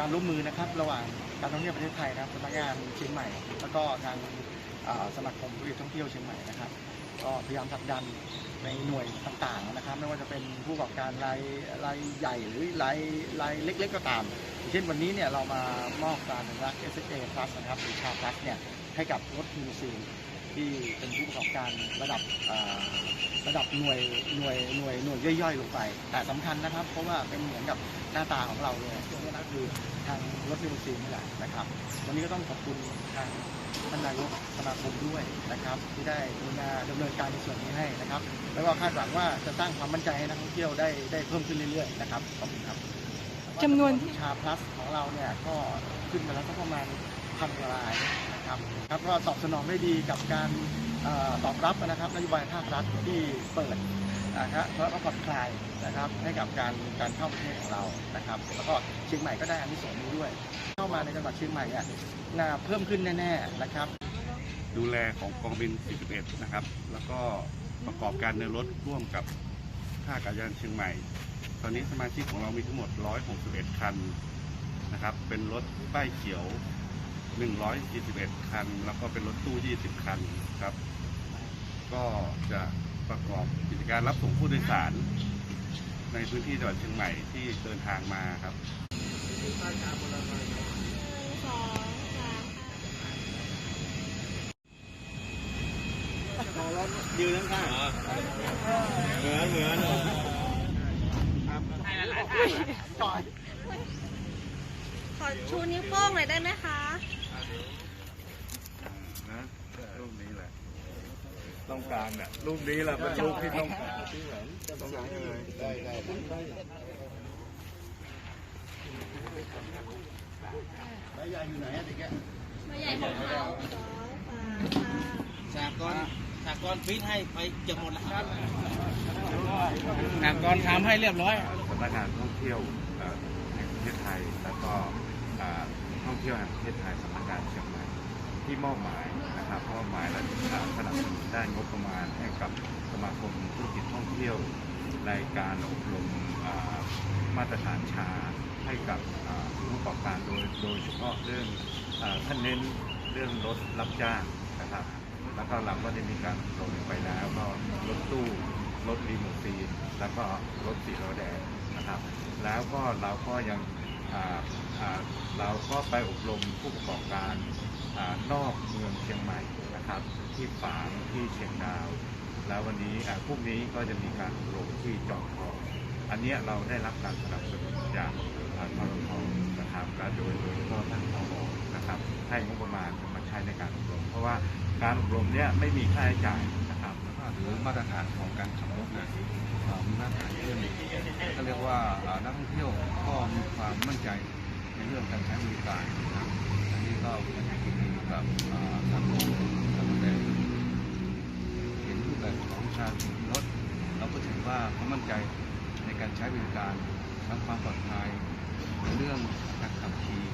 การร่วมมือนะครับ ระหว่างการท่องเที่ยวประเทศไทยนะครับสำนักงานเชียงใหม่ แล้วก็ทางสมาคมธุรกิจท่องเที่ยวเชียงใหม่นะครับก็พยายามผลักดันในหน่วยต่างๆนะครับ ไม่ว่าจะเป็นผู้ประกอบการรายรายใหญ่หรือรายรายเล็ก ๆ ก็ตาม เช่นวันนี้เนี่ยเรามามอบการรักษ์ s a Plus นะครับหรือชา Plus เนี่ยให้กับรถมิวซีที่เป็นผู้ประกอบการระดับระดับหน่วยหน่วยหน่วยหน่วยย่อยๆลงไป แต่สำคัญนะครับ เพราะว่าเป็นเหมือนกับ หน้าตาของเราเลยช่วงนี้นะคือทางรถมิวซีนี่แหละนะครับ วันนี้ก็ต้องขอบคุณทางท่านนายกสมาคมด้วยนะครับ ที่ได้กรุณาดำเนินการในส่วนนี้ให้นะครับ แล้วก็คาดหวังว่าจะสร้างความมั่นใจให้นักท่องเที่ยวได้ได้เพิ่มขึ้นเรื่อยๆนะครับขอบคุณครับจำนวนที่ชาพลัสของเราเนี่ยก็ขึ้นมาแล้วสักประมาณพันกว่ารายนะครับครับก็ตอบสนองได้ดีกับการเอ่อตอบรับนะครับนโยบายภาครัฐที่เปิด นะครับแล้วก็ผ่อนคลายนะครับให้กับการการเข้าประเทศของเรานะครับ แล้วก็เชียงใหม่ก็ได้อานิสงส์นี้ด้วย เข้ามาในจังหวัดเชียงใหม่เนี่ยงาเพิ่มขึ้นแน่ๆนะครับ ดูแลของกองบิน 41 นะครับ แล้วก็ประกอบการเดินรถร่วมกับท่าอากาศยานเชียงใหม่ ตอนนี้สมาชิกของเรามีทั้งหมด 161 คันนะครับ เป็นรถป้ายเขียว 141 คัน แล้วก็เป็นรถตู้ 20 คันครับ ก็จะ ประกอบกิจการรับส่งผู้โดยสาร ในพื้นที่จังหวัดเชียงใหม่ที่เดินทางมาครับยืนข้างเหมือนเหมือนต่อยขอชูนิ้วโป้งหน่อยได้ไหมคะรูปนี้แหละ ต้องการเนี่ยรูปนี้แหละเป็นรูปที่ต้องการได้ได้แล้วยายอยู่ไหนอะเด็กแกมาใหญ่ของเขาสองสามค่ะสากลสากลฟิตให้ไปเกือบหมดแล้วครับสากรณ์ทำให้เรียบร้อยสำนักงานท่องเที่ยวอ่อแห่งประเทศไทยแล้วก็อ่าท่องเที่ยวแห่งประเทศไทยสำนักงานเชียง ที่มอบหมายนะครับมอบหมายและอ่าสนับสนุนด้านงบประมาณให้กับสมาคมธุรกิจท่องเที่ยวในการอบรมมาตรฐานชาให้กับผู้ประกอบการโดยโดยเฉพาะเรื่องท่านเน้นเรื่องรถรับจ้างนะครับ แล้วก็เราก็ได้มีการอบรมไปแล้วก็รถตู้รถรีโมซีนแล้วก็รถสีล้อแดงนะครับ แล้วก็เราก็ยังเราก็ไปอบรมผู้ประกอบการ นอกเมืองเชียงใหม่นะครับ ที่ฝางที่เชียงดาว แล้ววันนี้อ่าพรุ่งนี้ก็จะมีการอบรมที่จอมทองอันนี้เราได้รับการสนับสนุนจากอ่าทรทนะครับและโดยโดยเฉพาะท่านผอนะครับ ให้งบประมาณมาใช้ในการอบรม เพราะว่าการอบรมเนี้ยไม่มีค่าใช้จ่ายนะครับหรือมาตรฐานของการขับรถนะเอ่อมีมาตรฐานขึ้นก็เรียกว่านักท่องเที่ยวก็มีความมั่นใจในเรื่องการใช้บริการนะครับอันนี้ก็เป็นสิ่งดีกับเอ่อทางทางแต่เห็นรูปแบบของชาติรถ เราก็ถือ ว่าเขามั่นใจในการใช้บริการทั้งความปลอดภัยในเรื่องการขับขี่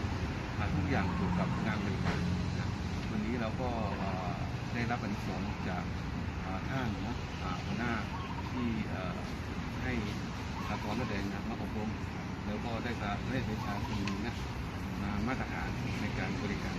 ทุกอย่างเกี่ยวกับงานบริการวันนี้เราก็ได้รับอนิสงส์จากอ่าท่านนะหัวหน้าที่ให้สากลระแดงนะมาอบรมแล้วก็ได้การได้ประชาชนนะมามาตรฐานในการบริการ